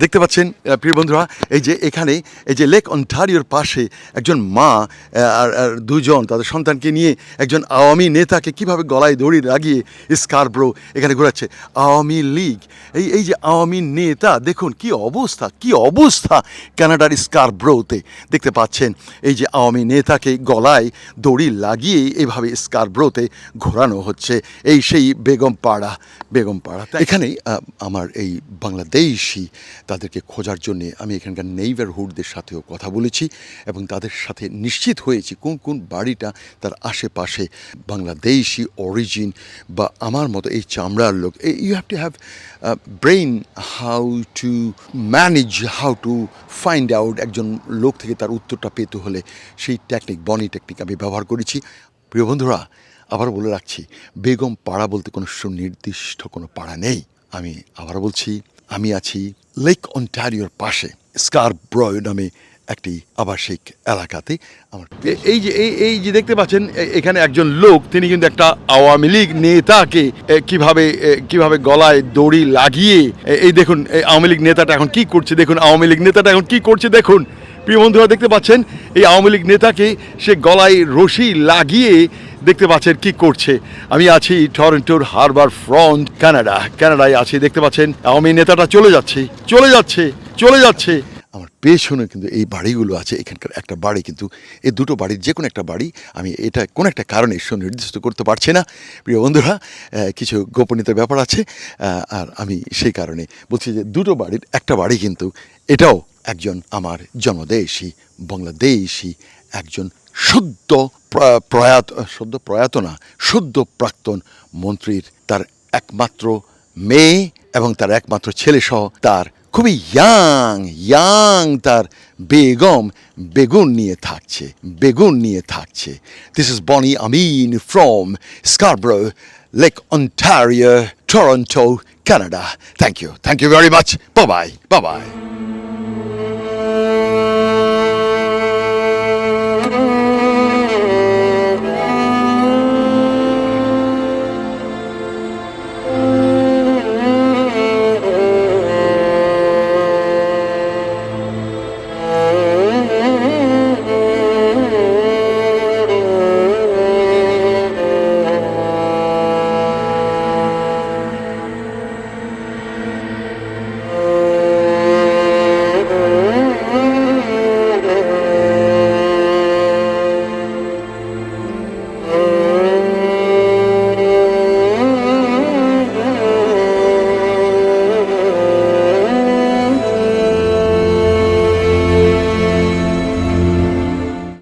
দেখতে পাচ্ছেন প্রিয় বন্ধুরা এই যে এখানে এই যে লেক অন্টারিওর পাশে একজন মা আর দুজন তাদের সন্তানকে নিয়ে একজন আওয়ামী নেতাকে কীভাবে গলায় দড়ি লাগিয়ে স্কারব্রো এখানে ঘোরাচ্ছে। আওয়ামী লীগ এই এই যে আওয়ামী নেতা দেখুন কি অবস্থা কি অবস্থা কানাডার স্কারব্রোতে দেখতে পাচ্ছেন এই যে আওয়ামী নেতাকে গলায় দড়ি লাগিয়ে এইভাবে স্কারব্রোতে ঘোরানো হচ্ছে এই সেই বেগম পাড়া বেগম পাড়া এখানেই আমার এই বাংলাদেশি তাদেরকে খোঁজার জন্যে আমি এখানকার নেইবারহুডদের সাথেও কথা বলেছি এবং তাদের সাথে নিশ্চিত হয়েছি কোন কোন বাড়িটা তার আশেপাশে বাংলাদেশি অরিজিন বা আমার মতো এই চামড়ার লোক। You have to have brain how to manage how to find out একজন লোক থেকে তার উত্তরটা পেতে হলে সেই টেকনিক বনি টেকনিক আমি ব্যবহার করেছি। প্রিয় বন্ধুরা, আবার বলে রাখছি, বেগম পাড়া বলতে কোনো সুনির্দিষ্ট কোনো পাড়া নেই। আমি আবার বলছি, আমি আছি লেক অন্টারিওর পাশে স্কার ব্রয় নামে একটি আবাসিক এলাকাতে আমার এই যে এই এই যে দেখতে পাচ্ছেন এখানে একজন লোক, তিনি কিন্তু একটা আওয়ামী লীগ নেতাকে কীভাবে কীভাবে গলায় দড়ি লাগিয়ে এই দেখুন আওয়ামী লীগ নেতাটা এখন কি করছে? দেখুন, আওয়ামী লীগ নেতাটা এখন কি করছে? দেখুন প্রিয় বন্ধুরা, দেখতে পাচ্ছেন, এই আওয়ামী লীগ নেতাকে সে গলায় রশি লাগিয়ে দেখতে পাচ্ছেন কি করছে। আমি আছি টরন্টোর হারবার ফ্রন্ট, কানাডা। কানাডায় আছি, দেখতে পাচ্ছেন, আওয়ামী নেতাটা চলে যাচ্ছে চলে যাচ্ছে চলে যাচ্ছে। আমার পেছনে কিন্তু এই বাড়িগুলো আছে, এখানকার একটা বাড়ি, কিন্তু এই দুটো বাড়ির যে কোনো একটা বাড়ি আমি এটা কোনো একটা কারণে সুনির্দিষ্ট করতে পারছি না। প্রিয় বন্ধুরা কিছু গোপনীয়তার ব্যাপার আছে আর আমি সেই কারণে বলছি যে দুটো বাড়ির একটা বাড়ি কিন্তু এটাও একজন আমার জন্মদেশী, বাংলাদেশি, একজন শুদ্ধ প্রয়াত শুদ্ধ প্রয়াত না, শুদ্ধ প্রাক্তন মন্ত্রীর তার একমাত্র মেয়ে এবং তার একমাত্র ছেলে সহ তার খুবই ইয়াং ইয়াং তার বেগম, বেগুন নিয়ে থাকছে, বেগুন নিয়ে থাকছে। This is Bonny Amin from Scarborough Lake Ontario Toronto Canada thank you thank you very much বাবাই বাবাই